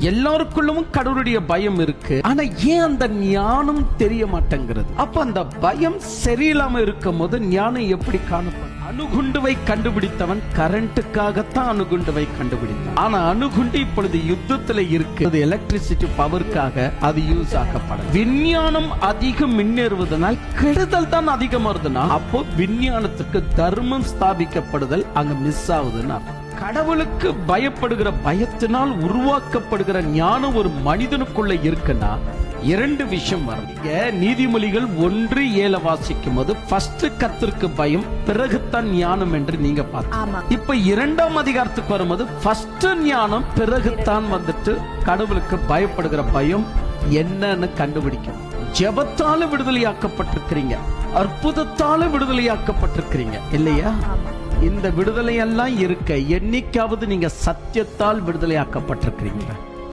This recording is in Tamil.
எல்லாருக்குள்ளும் கடவுளுடைய பயம் இருக்கு. ஆனா ஏன் அந்த ஞானம் தெரிய மாட்டேங்கிறது? அப்ப அந்த பயம் சரியில்லாம இருக்கும் போது ஞானம் எப்படி காணப்படும்? அணுகுண்டுவை கண்டுபிடித்தவன் கரண்ட்டுக்காகத்தான் அணுகுண்டுவை கண்டுபிடித்தான். ஆனா அணுகுண்டு இப்பொழுது யுத்தத்துல இருக்கு. அது எலக்ட்ரிசிட்டி பவருக்காக அது யூஸ் ஆக்கப்படும். விஞ்ஞானம் அதிகம் முன்னேறுவதனால் கெடுதல் தான் அதிகம் வருதுன்னா அப்போ விஞ்ஞானத்துக்கு தர்மம் ஸ்தாபிக்கப்படுதல் அங்க மிஸ் ஆகுதுன்னு அர்த்தம். கடவுளுக்கு பயப்படுகிற பயத்தினால் உருவாக்கப்படுகிற ஞானம் ஒரு மனிதனுக்குள்ள இருக்குன்னா இரண்டு விஷயம் வரும். நீதிமொழிகள் ஒன்று ஏழை வாசிக்கும் போது ஃபர்ஸ்ட் கத்திற்கு பயம் பிறகுதான் ஞானம் என்று நீங்க பார்த்தீங்க இப்ப இரண்டாம் அதிகாரத்துக்கு வரும்போது ஃபர்ஸ்ட் ஞானம் பிறகுதான் வந்துட்டு கடவுளுக்கு பயப்படுகிற பயம் என்னன்னு கண்டுபிடிக்கும் ஜெபத்தால விடுதலையாக்கப்பட்டிருக்கிறீங்க. அற்புதத்தால விடுதலையாக்கப்பட்டிருக்கிறீங்க. இல்லையா? இந்த விடுதலை எல்லாம் இருக்க. என்னைக்காவது நீங்க சத்தியத்தால் விடுதலையாக்கப்பட்டிருக்கிறீங்களா